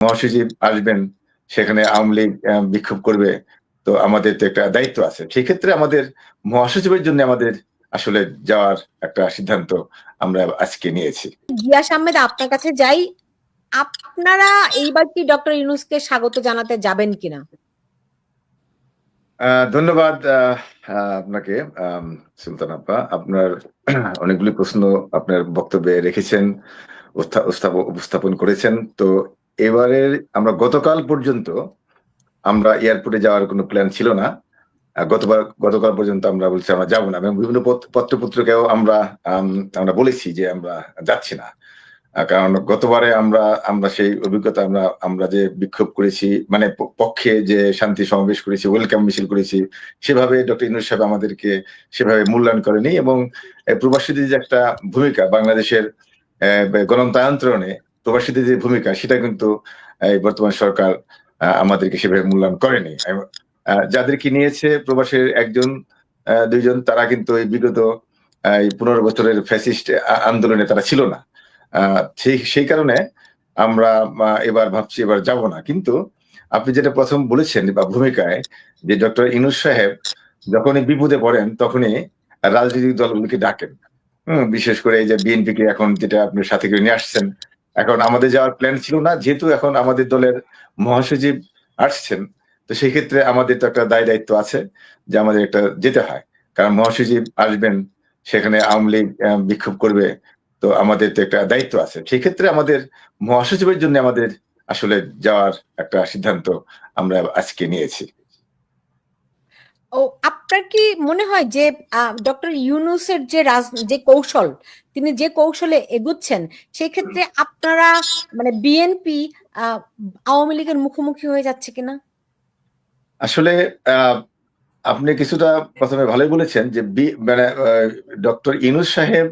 মহাসচিব আসবেন সেখানে আওয়ামী লীগ বিক্ষোভ করবে তো আমাদের তো একটা দায়িত্ব আছে। সেই ক্ষেত্রে আমাদের মহাসচিবের জন্য আমাদের আসলে যাওয়ার একটা সিদ্ধান্ত আমরা আজকে নিয়েছি। গিয়াস আহমেদ আপনার কাছে যাই। আপনারা এইবার কি ডক্টর ইউনুসকে স্বাগত জানাতে যাবেন কিনা? ধন্যবাদ আপনাকে সুলতান আপা। আপনার অনেকগুলি প্রশ্ন আপনার বক্তব্যে রেখেছেন উপস্থাপন করেছেন। তো এবারের আমরা গতকাল পর্যন্ত আমরা এয়ারপোর্টে যাওয়ার কোনো প্ল্যান ছিল না। গতবার গতকাল পর্যন্ত আমরা বলছি আমরা যাব না। এবং বিভিন্ন পত্র পত্রিকাও আমরা আম, আমরা বলেছি যে আমরা যাচ্ছি না। কারণ গতবারে আমরা আমরা সেই অভিজ্ঞতা আমরা আমরা যে বিক্ষোভ করেছি মানে পক্ষে যে শান্তি সমাবেশ করেছি ওয়েলকাম মিছিল করেছি সেভাবে ডক্টর ইনুস সাহেব আমাদেরকে সেভাবে মূল্যায়ন করেনি। এবং প্রবাসীদের যে একটা ভূমিকা বাংলাদেশের আহ, গণতন্ত্রায়নে প্রবাসীদের যে ভূমিকা, সেটা কিন্তু এই বর্তমান সরকার আমাদেরকে সেভাবে মূল্যায়ন করেনি। যাদেরকে নিয়েছে প্রবাসের একজন দুইজন, তারা কিন্তু এই বিগত এই পনেরো বছরের ফ্যাসিস্ট আন্দোলনে তারা ছিল না। সেই কারণে আমরা এবার ভাবছি এবার যাব না। কিন্তু আপনি যেটা প্রথম বলেছেন বা ভূমিকায়, যে ডক্টর ইনুস সাহেব যখনই বিপদে পড়েন, তখনই রাজনৈতিক দলগুলোকে ডাকেন। হম, বিশেষ করে এই যে বিএনপি কে এখন যেটা আপনি সাথে করে নিয়ে আসছেন এখন আমাদের যাওয়ার প্ল্যান ছিল না, যেহেতু এখন আমাদের দলের মহাসচিব আসছেন, তো সেই ক্ষেত্রে আমাদের তো একটা দায় দায়িত্ব আছে যে আমাদের একটা যেতে হয়। কারণ মহাসচিব আসবেন, সেখানে আওয়ামী লীগ বিক্ষোভ করবে, তো আমাদের তো একটা দায়িত্ব আছে। সেই ক্ষেত্রে আমাদের মহাসচিবের জন্য আমাদের আসলে যাওয়ার একটা সিদ্ধান্ত আমরা আজকে নিয়েছি। ও আপনার কি মনে হয় যে ডক্টর ইউনুসের যে রাজ যে কৌশল তিনি যে কৌশলে এগুচ্ছেন সেই ক্ষেত্রে আপনারা মানে বিএনপি আওয়ামী লীগের মুখোমুখি হয়ে যাচ্ছে কিনা? আসলে আহ, আপনি কিছুটা প্রথমে ভালোই বলেছেন যে মানে ডক্টর ইনুস সাহেব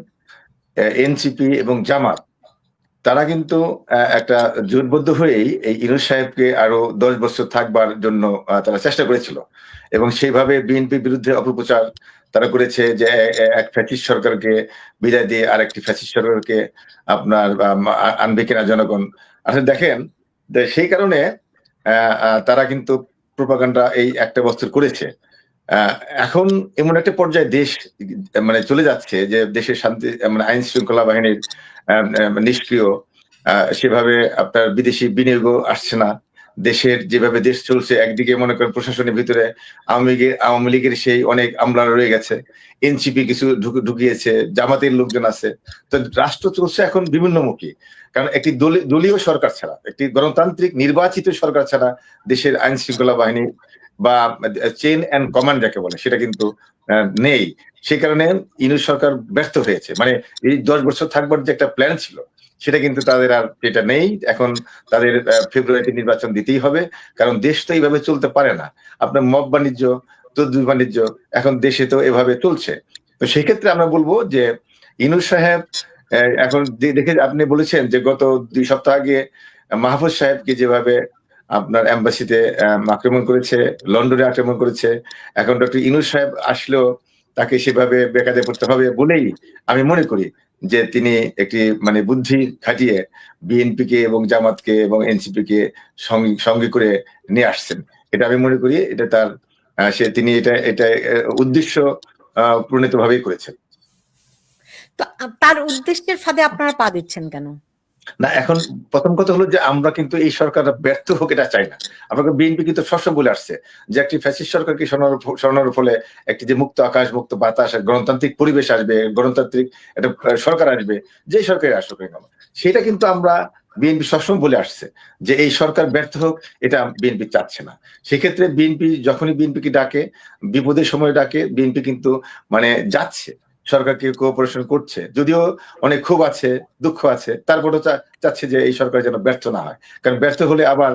এনসিপি এবং জামাত তারা কিন্তু একটা জোটবদ্ধ হয়েই এই ইনুস সাহেবকে আরও দশ বছর থাকবার জন্য তারা চেষ্টা করেছিল। এবং সেইভাবে বিএনপি বিরুদ্ধে অপপ্রচার তারা করেছে যে এক ফ্যাসিস্ট সরকারকে বিদায় দিয়ে আরেকটি ফ্যাসিস্ট সরকারকে আপনার আনবে কিনা জনগণ। আসলে দেখেন সেই কারণে তারা কিন্তু প্রপাগান্ডা এই একটা বছর করেছে। এখন এমন একটা পর্যায়ে দেশ মানে চলে যাচ্ছে যে দেশের শান্তি মানে আইন শৃঙ্খলা বাহিনীর নিষ্ক্রিয় সেভাবে আপনার বিদেশি বিনিয়োগও আসছে না। দেশের যেভাবে দেশ চলছে, একদিকে মনে করেন প্রশাসনের ভিতরে আওয়ামী লীগের আওয়ামী লীগের সেই অনেক আমলা রয়ে গেছে। এনসিপি কিছু ঢুক- ঢুকিয়েছে, জামাতের লোকজন আছে। তো রাষ্ট্র চলছে এখন বিভিন্নমুখী। কারণ একটি দলি- দলীয় সরকার ছাড়া, একটি গণতান্ত্রিক নির্বাচিত সরকার ছাড়া দেশের আইন শৃঙ্খলা বাহিনী বা চেন অ্যান্ড কমান্ড যাকে বলে, সেটা কিন্তু নেই। সে কারণে ইউনুস সরকার ব্যর্থ হয়েছে। মানে এই দশ বছর থাকবার যে একটা প্ল্যান ছিল, সেটা কিন্তু তাদের আর এটা নেই। এখন তাদের ফেব্রুয়ারিতে নির্বাচন দিতেই হবে। কারণ দেশ তো এইভাবে চলতে পারে না। আপনার মব বাণিজ্য তদ্বির বাণিজ্য, এখন দেশে তো এভাবে চলছে। তো সেই ক্ষেত্রে আমরা বলব যে ইনুস সাহেব এখন দেখে আপনি বলেছেন যে গত দুই সপ্তাহ আগে মাহফুজ সাহেবকে যেভাবে আপনার এম্বাসিতে আক্রমণ করেছে, লন্ডনে আক্রমণ করেছে। এখন ডক্টর ইনুস সাহেব আসলেও তাকে সেভাবে বেকাদে পড়তে হবে বলেই আমি মনে করি যে তিনি একটি মানে বুদ্ধি খাটিয়ে বিএনপি কে এবং জামাতকে এবং এনসিপি কে সঙ্গে করে নিয়ে আসছেন। এটা আমি মনে করি এটা তার সে তিনি এটা এটা উদ্দেশ্য প্রণীত ভাবেই করেছেন। তার উদ্দেশ্যের ফাঁদে আপনারা পা দিচ্ছেন কেন? না, এখন প্রথম কথা হলো যে আমরা কিন্তু এই সরকার ব্যর্থ হোক এটা চাই না। আপনাকে বিএনপি কিন্তু সবসময় বলে আসছে যে একটি ফ্যাসিস্ট সরকারকে সরানোর ফলে একটি যে মুক্ত আকাশ, মুক্ত বাতাস, গণতান্ত্রিক পরিবেশ আসবে, গণতান্ত্রিক একটা সরকার আসবে যে সরকার আসুক না সেটা কিন্তু আমরা বিএনপি সবসময় বলে আসছে যে এই সরকার ব্যর্থ হোক, এটা বিএনপি চাচ্ছে না। সেক্ষেত্রে বিএনপি, যখনই বিএনপি বিএনপিকে ডাকে, বিপদের সময় ডাকে, বিএনপি কিন্তু মানে যাচ্ছে। সরকারকে কোঅপারেশন করছে? যদিও অনেক ক্ষোভ আছে, দুঃখ আছে, তারপরেও চাচ্ছে যে এই সরকার যেন ব্যর্থ না হয়। কারণ ব্যর্থ হলে আবার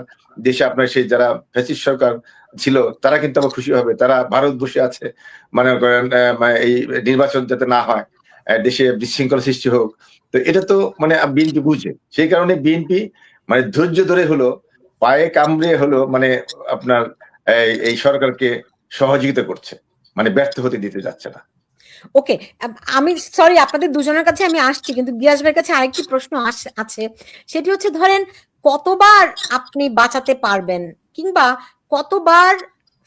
দেশে আপনার সেই যারা ফ্যাসিস্ট সরকার ছিল, তারা কিন্তু আবার খুশি হবে। তারা ভারত বসে আছে, মনে করেন মানে এই নির্বাচন যাতে না হয় দেশে বিশৃঙ্খলা সৃষ্টি হোক। তো এটা তো মানে বিএনপি বুঝে। সেই কারণে বিএনপি মানে ধৈর্য ধরে হলো, পায়ে কামড়ে হলো মানে আপনার এই সরকারকে সহযোগিতা করছে। মানে ব্যর্থ হতে দিতে যাচ্ছে না। ওকে আমি সরি আপনাদের দুজনের কাছে আমি আসছি, কিন্তু গিয়াস ভাইয়ের কাছে আরেকটি প্রশ্ন আছে। সেটি হচ্ছে, ধরেন, কতবার আপনি বাঁচাতে পারবেন? কিংবা কতবার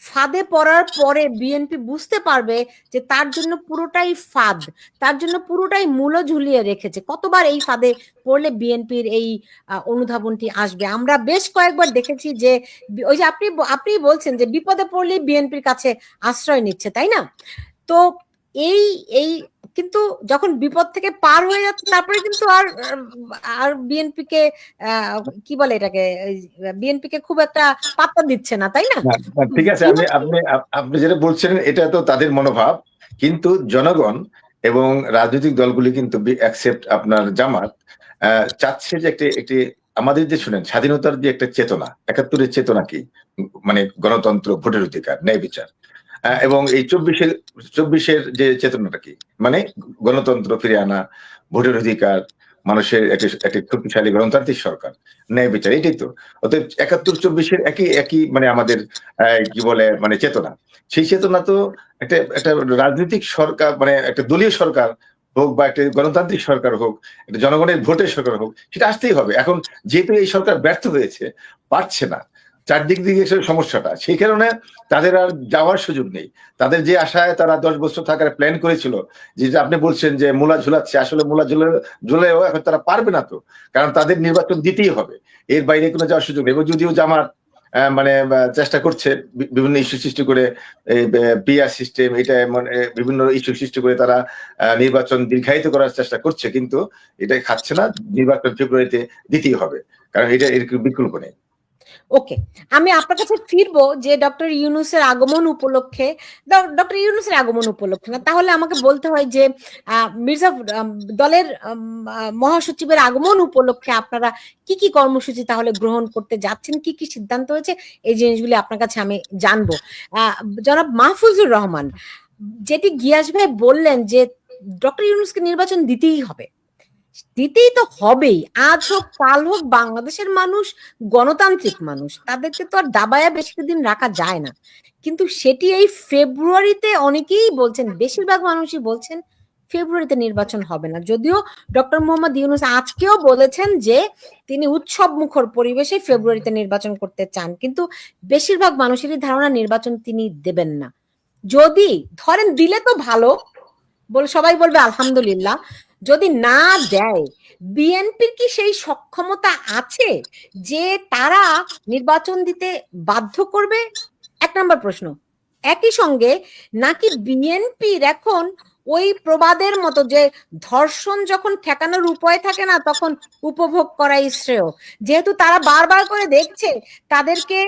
ফাঁদে পড়ার পরে বিএনপি বুঝতে পারবে যে তার জন্য পুরোটাই ফাঁদ, তার জন্য পুরোটাই মূল্য ঝুলিয়ে রেখেছে? কতবার এই ফাঁদে পড়লে বিএনপির এই অনুধাবনটি আসবে? আমরা বেশ কয়েকবার দেখেছি যে ওই যে আপনি আপনি বলছেন যে বিপদে পড়লে বিএনপির কাছে আশ্রয় নিচ্ছে, তাই না? তো এই এই, কিন্তু যখন বিপদ থেকে পার হয়ে যাচ্ছে, তারপরে কিন্তু আর আর বিএনপি কে কি বলে এটাকে বিএনপি কে খুব একটা পাত্তা দিচ্ছে না, তাই না? ঠিক আছে, আপনি আপনি আপনি যেটা বলছেন এটা তো তাদের মনোভাব, কিন্তু জনগণ এবং রাজনৈতিক দলগুলি কিন্তু অ্যাকসেপ্ট আপনার জামাত চাচ্ছে যে একটি একটি, আমাদের যে শুনেন, স্বাধীনতার যে একটা চেতনা, একাত্তরের চেতনা কি? মানে গণতন্ত্র, ভোটের অধিকার, ন্যায় বিচার। এবং এই চব্বিশের চব্বিশের যে চেতনাটা কি? মানে গণতন্ত্র ফিরে আনা, ভোটের অধিকার, মানুষের একটি একটি শক্তিশালী গণতান্ত্রিক সরকার, ন্যায় বিচার, এটাই তো। অতএব একাত্তর, চব্বিশের একই একই মানে আমাদের কি বলে মানে চেতনা। সেই চেতনা তো একটা একটা রাজনৈতিক সরকার মানে একটা দলীয় সরকার হোক বা একটা গণতান্ত্রিক সরকার হোক, একটা জনগণের ভোটের সরকার হোক, সেটা আসতেই হবে। এখন যেহেতু এই সরকার ব্যর্থ হয়েছে, পারছে না চারদিক দিকে সমস্যাটা। সেই কারণে তাদের আর যাওয়ার সুযোগ নেই। তাদের যে আশায় তারা দশ বছর থাকার প্ল্যান করেছিল, যেটা আপনি বলছেন যে মূলা ঝুলাচ্ছে, আসলে মূলা ঝুলে, ঝুলেও এখন তারা পারবে না তো। কারণ তাদের নির্বাচন দিতেই হবে। এর বাইরে কোনো যাওয়ার সুযোগ নেই। এবং যদিও জামাত মানে চেষ্টা করছে বিভিন্ন ইস্যু সৃষ্টি করে পিআর সিস্টেম এটা মানে বিভিন্ন ইস্যু সৃষ্টি করে তারা নির্বাচন দীর্ঘায়িত করার চেষ্টা করছে। কিন্তু এটা খাচ্ছে না। নির্বাচন ফেব্রুয়ারিতে দিতেই হবে। কারণ এটা এর বিকল্প নেই। ওকে আমি আপনার কাছে ফিরবো যে ডক্টর ইউনুসের আগমন উপলক্ষে ডক্টর ইউনুসের আগমন উপলক্ষে। না, তাহলে আমাকে বলতে হয় যে মির্জা দলের মহাসচিবের আগমন উপলক্ষে আপনারা কি কি কর্মসূচি তাহলে গ্রহণ করতে যাচ্ছেন? কি কি সিদ্ধান্ত হয়েছে? এই জিনিসগুলি আপনার কাছে আমি জানব। জনাব মাহফুজুর রহমান, যেটি গিয়াস ভাই বললেন যে ডক্টর ইউনুসকে নির্বাচন দিতেই হবে। দিতেই তো হবেই। আজ হোক, কাল হোক, বাংলাদেশের মানুষ গণতান্ত্রিক মানুষ, তাদেরকে তো আর দাবায়া বেশি দিন রাখা যায় না। কিন্তু সেটি এই ফেব্রুয়ারিতে অনেকেই বলছেন, বেশিরভাগ মানুষই বলছেন, ফেব্রুয়ারিতে নির্বাচন হবে না। যদিও ডক্টর মোহাম্মদ ইউনুস আজকেও বলেছেন যে, তিনি উৎসব মুখর পরিবেশে ফেব্রুয়ারিতে নির্বাচন করতে চান, কিন্তু বেশিরভাগ মানুষেরই ধারণা নির্বাচন তিনি দেবেন না। যদি, ধরেন দিলে তো ভালো, বলে সবাই বলবে আলহামদুলিল্লাহ যদি না দেয়, বিএনপির কি সেই সক্ষমতা আছে যে তারা নির্বাচন দিতে বাধ্য করবে? এক নম্বর প্রশ্ন। একই সঙ্গে নাকি বিএনপির এখন ওই প্রবাদের মতো যে ধর্ষণ যখন ঠেকানোর উপায় থাকে না, তখন উপভোগ করাই শ্রেয়। যেহেতু তারা বারবার করে দেখছে, তাদেরকে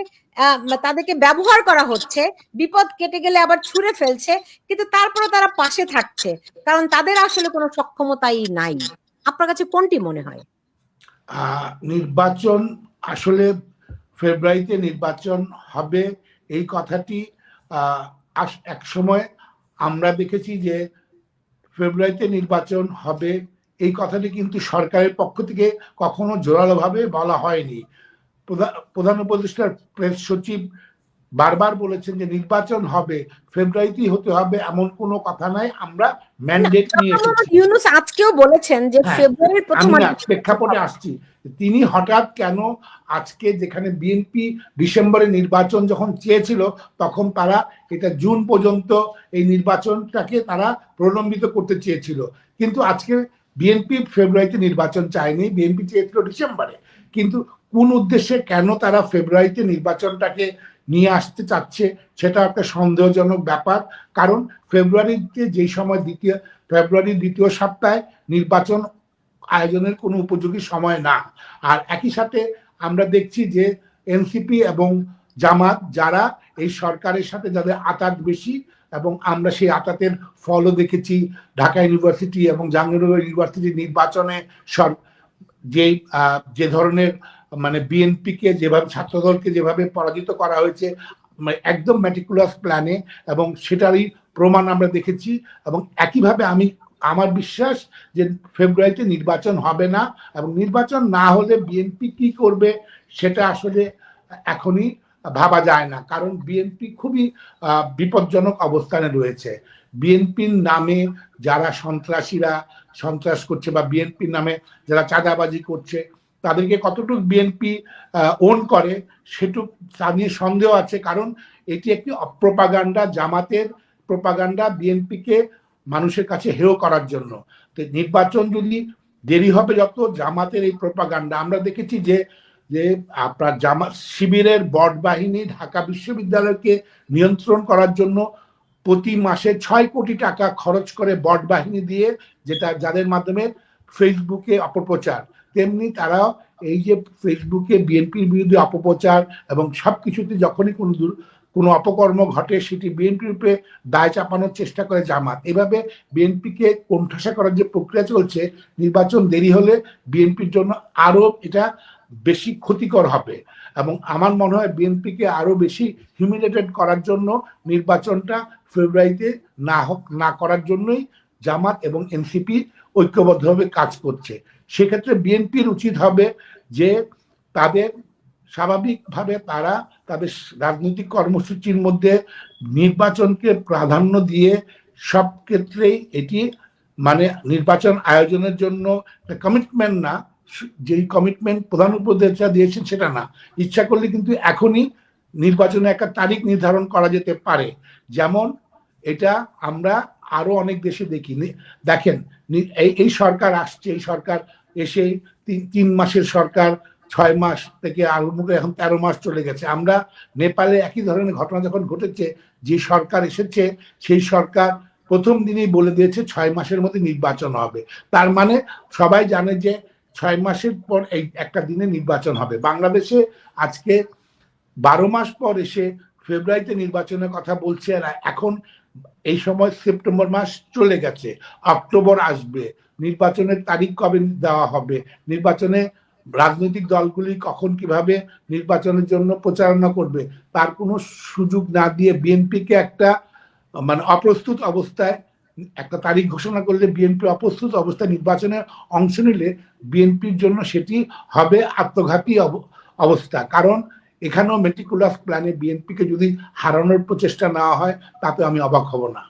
তাদেরকে ব্যবহার করা হচ্ছে, বিপদ কেটে গেলে আবার ছুঁড়ে ফেলছে, কিন্তু তারপরে তারা পাশে থাকছে, কারণ তাদের আসলে কোনো সক্ষমতাই নাই। আপনার কাছে কোনটি মনে হয়? নির্বাচন আসলে ফেব্রুয়ারিতে নির্বাচন হবে, এই কথাটি এক সময় আমরা দেখেছি যে ফেব্রুয়ারিতে নির্বাচন হবে, এই কথাটি কিন্তু সরকারের পক্ষ থেকে কখনো জোরালোভাবে বলা হয়নি। প্রধা- প্রধান উপদেষ্টার প্রেস সচিব বারবার বলেছেন যে নির্বাচন হবে ফেব্রুয়ারিতেই হতে হবে এমন কোনো কথা নাই আমরা ম্যান্ডেট নিয়ে এসেছি। ইউনুস আজকেও বলেছেন যে হ্যাঁ, ফেব্রুয়ারির প্রথম আমি প্রেক্ষাপটে আসছি। তিনি হঠাৎ কেন আজকে যেখানে বিএনপি ডিসেম্বরে নির্বাচন যখন চেয়েছিল তখন তারা এটা জুন পর্যন্ত এই নির্বাচনটাকে তারা প্রলম্বিত করতে চেয়েছিল। কিন্তু আজকে বিএনপি ফেব্রুয়ারিতে নির্বাচন চায়নি বিএনপি চেয়েছিল ডিসেম্বরে। কিন্তু কোন উদ্দেশ্যে কেন তারা ফেব্রুয়ারিতে নির্বাচনটাকে নিয়ে আসতে চাচ্ছে, সেটা একটা সন্দেহজনক ব্যাপার। কারণ ফেব্রুয়ারিতে যেই সময় দ্বিতীয়, ফেব্রুয়ারির দ্বিতীয় সপ্তাহে নির্বাচন আয়োজনের কোনো উপযোগী সময় না। আর একই সাথে আমরা দেখছি যে এনসিপি এবং জামাত যারা এই সরকারের সাথে যাদের আতাত বেশি এবং আমরা সেই আতাতের ফলও দেখেছি ঢাকা ইউনিভার্সিটি এবং জাহাঙ্গীরনগর ইউনিভার্সিটি নির্বাচনে সর যে যে ধরনের মানে বিএনপিকে যেভাবে, ছাত্রদলকে যেভাবে পরাজিত করা হয়েছে মানে একদম ম্যাটিকুলাস প্ল্যানে এবং সেটারই প্রমাণ আমরা দেখেছি, এবং একইভাবে আমি, আমার বিশ্বাস যে ফেব্রুয়ারিতে নির্বাচন হবে না, এবং নির্বাচন না হলে বিএনপি কি করবে, সেটা আসলে এখনই ভাবা যায় না, কারণ বিএনপি খুবই বিপজ্জনক অবস্থানে রয়েছে। বিএনপির নামে যারা সন্ত্রাসীরা সন্ত্রাস করছে বা বিএনপির নামে যারা চাঁদাবাজি করছে তাদেরকে কতটুকু বিএনপি ওন করে সেটুক তা নিয়ে সন্দেহ আছে। কারণ এটি একটি অপ্রপাগান্ডা, জামাতের প্রপাগান্ডা বিএনপিকে মানুষের কাছে হেয় করার জন্য। তো নির্বাচন যদি দেরি হবে যত, জামাতের এই প্রপাগান্ডা, আমরা দেখেছি যে যে আপনার জামাত শিবিরের বট বাহিনী ঢাকা বিশ্ববিদ্যালয়কে নিয়ন্ত্রণ করার জন্য প্রতি মাসে ছয় কোটি টাকা খরচ করে বট বাহিনী দিয়ে, যেটা যাদের মাধ্যমে ফেসবুকে অপপ্রচার। তেমনি তারা এই যে ফেসবুকে বিএনপির বিরুদ্ধে অপপ্রচার এবং সব কিছুতে যখনই কোনো দুর, কোনো অপকর্ম ঘটে, সেটি বিএনপির উপরে দায় চাপানোর চেষ্টা করে জামাত। এভাবে বিএনপিকে কোণঠাসা করার যে প্রক্রিয়া চলছে, নির্বাচন দেরি হলে বিএনপির জন্য আরও এটা বেশি ক্ষতিকর হবে। এবং আমার মনে হয় বিএনপিকে আরও বেশি হিউমিলেটেড করার জন্য নির্বাচনটা ফেব্রুয়ারিতে না হোক, না করার জন্যই জামাত এবং এনসিপি ঐক্যবদ্ধভাবে কাজ করছে। সেক্ষেত্রে বিএনপির উচিত হবে যে তাদের স্বাভাবিকভাবে তারা তাদের রাজনৈতিক কর্মসূচির মধ্যে নির্বাচনকে প্রাধান্য দিয়ে সব ক্ষেত্রেই এটি মানে নির্বাচন আয়োজনের জন্য কমিটমেন্ট না, যেই কমিটমেন্ট প্রধান উপদেষ্টা দিয়েছেন সেটা না। ইচ্ছা করলে কিন্তু এখনই নির্বাচনে একটা তারিখ নির্ধারণ করা যেতে পারে। যেমন এটা আমরা আরও অনেক দেশে দেখি। দেখেন এই সরকার আসছে, এই সরকার এসে তিন তিন মাসের সরকার, ছয় মাস থেকে আরম্ভ এখন তেরো মাস চলে গেছে। আমরা নেপালে একই ধরনের ঘটনা যখন ঘটেছে, যে সরকার এসেছে, সেই সরকার প্রথম দিনেই বলে দিয়েছে ছয় মাসের মধ্যে নির্বাচন হবে। তার মানে সবাই জানে যে ছয় মাসের পর এই একটা দিনে নির্বাচন হবে। বাংলাদেশে আজকে বারো মাস পর এসে ফেব্রুয়ারিতে নির্বাচনের কথা বলছে আর এখন এই সময় সেপ্টেম্বর মাস চলে গেছে, অক্টোবর আসবে, নির্বাচনের তারিখ কবে দেওয়া হবে, নির্বাচনে রাজনৈতিক দলগুলি কখন কীভাবে নির্বাচনের জন্য প্রচারণা করবে, তার কোনো সুযোগ না দিয়ে বিএনপিকে একটা মানে অপ্রস্তুত অবস্থায়, একটা তারিখ ঘোষণা করলে বিএনপি অপ্রস্তুত অবস্থায় নির্বাচনে অংশ নিলে বিএনপির জন্য সেটি হবে আত্মঘাতী অব- অবস্থা। কারণ এখানেও মেটিকুলাস প্ল্যানে বিএনপিকে যদি হারানোর প্রচেষ্টা নেওয়া হয় তাতে আমি অবাক হব না।